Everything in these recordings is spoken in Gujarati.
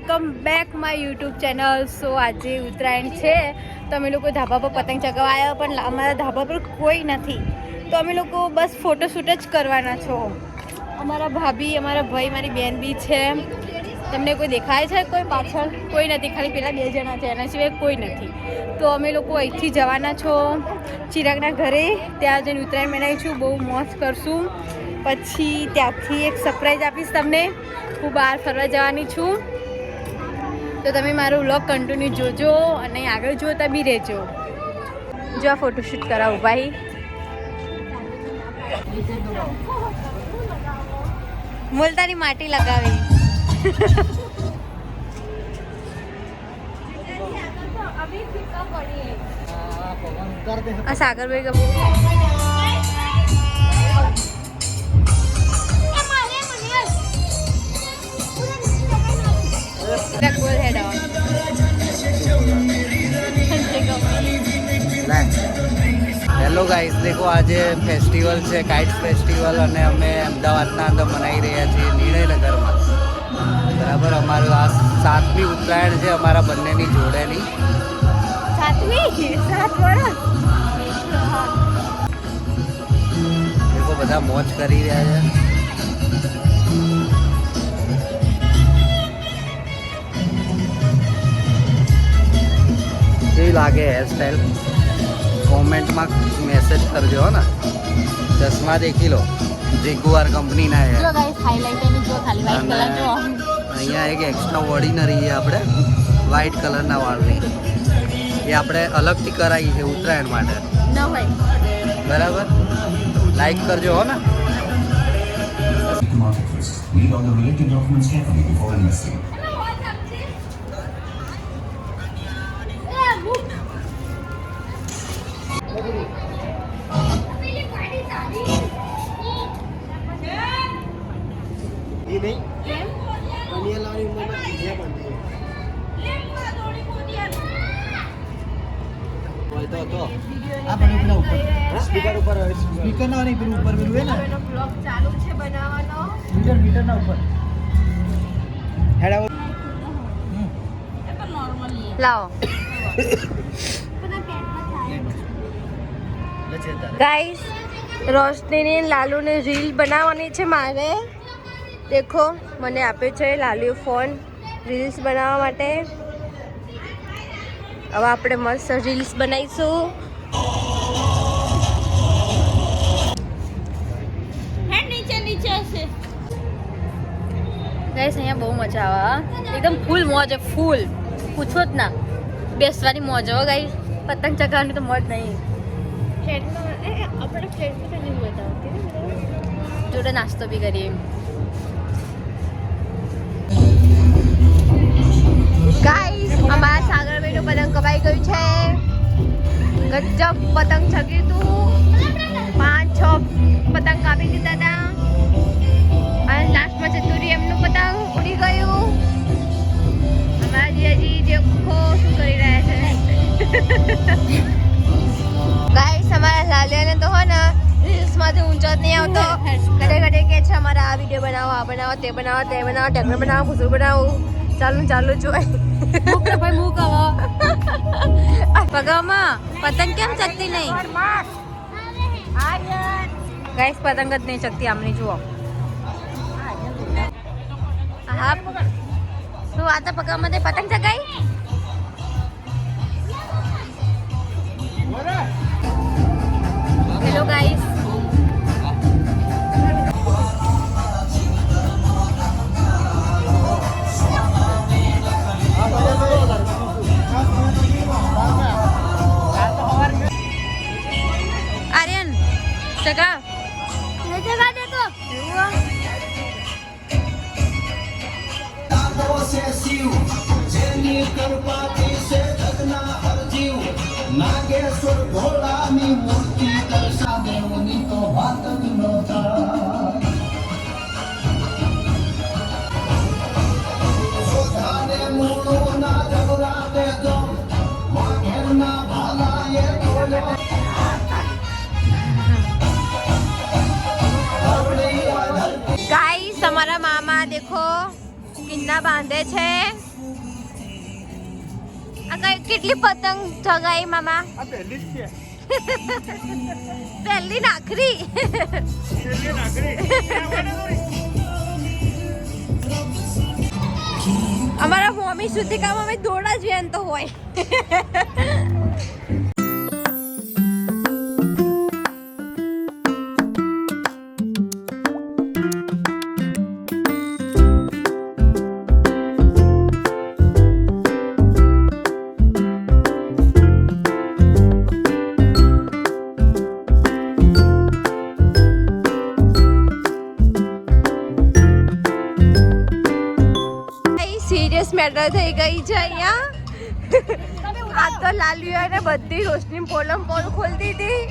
Welcome back my YouTube channel. So આજે ઉત્તરાયણ છે. તો અમે લોકો ધાબા પર પતંગ ચગાવ્યા, પણ અમારા ધાબા પર કોઈ નથી. તો અમે લોકો બસ ફોટોશૂટ જ કરવાના છો. અમારા ભાભી, અમારા ભાઈ, મારી બેન બી છે. તમને કોઈ દેખાય છે કોઈ પાછળ? કોઈ નથી, ખાલી પેલા બે જણા છે, એના સિવાય કોઈ નથી. તો અમે લોકો અહીંથી જવાના છો. ચિરાગના ઘરે ત્યાં જઈને ઉત્તરાયણ મનાવીશું બહુ મોજ કરશું. પછી ત્યાંથી એક સરપ્રાઈઝ આપીશ તમને. હું બહાર ફરવા જવાની છું. તો તમે મારો વ્લોગ કન્ટિન્યુ જોજો અને આગળ જોતા બી રહેજો. જો આ ફોટોશૂટ કરાવું ભાઈ. મુલતાની માટી લગાવી. આ સાગરભાઈ કપૂર હેલો ગાઈસ દેખો આજે ફેસ્ટિવલ છે કાઇટ ફેસ્ટિવલ અને અમે અમદાવાદના અંદર મનાવી રહ્યા છીએ નિર્ણયનગરમાં બરાબર અમારું આ સાતમી ઉત્તરાયણ છે અમારા બંનેની જોડેની. સાતમી? સાત વર્ષ? દેખો બધા મોજ કરી રહ્યા છે. લાગે હેરસ્ટાઈલ કોમેન્ટમાં મેસેજ કરજો હો ને. ચશ્મા દેખી લો. જીગુઆર કંપનીના છે અહીંયા એક એક્સ્ટ્રા ઓર્ડિનરી છે આપણે. વ્હાઈટ કલરના વાળની એ આપણે અલગથી કરાવી છે ઉત્તરાયણ માટે. બરાબર? લાઈક કરજો હો ને. Read all the related documents carefully before investing. Speaker ઉપર સ્પીકર. ના નહીં પેલું ઉપર પેલું હે ને? બ્લોગ ચાલુ છે બનાવવાનો. મીટર મીટર ના ઉપર લાવો. ગાઈસ રોશનીને લાલુને રીલ બનાવવાની છે મારે. દેખો મને આપ્યો છે લાલ્યો ફોન રીલ્સ બનાવવા માટે. હવે આપણે મસ્ત રીલ્સ બનાવીશું. ગાઈસ અહીંયા બહુ મજા આવે એકદમ ફૂલ મોજ ફૂલ પૂછો જ ના. બેસવાની મોજ હો ગાઈસ પતંગ ચગાવવાની તો મોજ નહીં. જોડે નાસ્તો બી કરીએ. ગાઈસ અમારા સાગરભાઈનું પતંગ કપાઈ ગયું છે. ગજબ પતંગ ચગ્યું હતું પાંચ, છ પતંગ કાપી દીધા હતા અને લાસ્ટમાં ચતુરી એમનું પતંગ ઉડી ગયું. અમારા જીજાજી દેખો શું કરી રહ્યા છે. ગાઈસ અમારા લાલિયાને તો હો ને રીલ્સમાંથી ઊંચો જ નહીં આવતો. ઘડે ઘડે કે છે, અમારા આ વીડિયો બનાવો, આ બનાવો, તે બનાવો તે બનાવો ટેકર બનાવો ખુશું બનાવો. ચાલુ ચાલુ જોઈ ભાઈ મૂક પગામાં પતંગ કેમ ચકતી નહીં ગાઈસ પતંગ જ નહીં ચકતી આમની જુઓ હા શું આ તો પગામાં પતંગ ચગાઈ હેલો ગાઈસ નાગેશ્વર જેની મૂર્તિ છે જગના હર જીવ નાગેશ્વર થાય મૂર્તિ દર્શા દેવની તો વાત જ ન ગાઈસ અમારા મામા, દેખો. કિન્ના બાંધે છે. કેટલી પતંગ જગાઈ મામા? પહેલી જ છે. પહેલી નાખરી. પહેલી નાખરી. અમારા મમ્મી સુધી કામ અમે દોડા જ વેન તો હોય. મેટર થઈ ગઈ છે અહીંયા. આ તો લાલ્યુએ બધી રોશની પોલમ પોલ ખોલી દીધી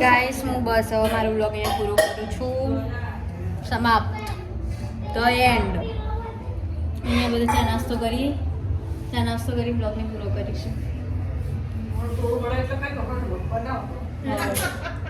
ગાઈસ હું બસ હવે મારું બ્લોગ અહીંયા પૂરું કરું છું. સમાપ્ત. ધ એન્ડ અહીંયા બધું ચા નાસ્તો કરી ચા નાસ્તો કરી બ્લોગને પૂરો કરીશું.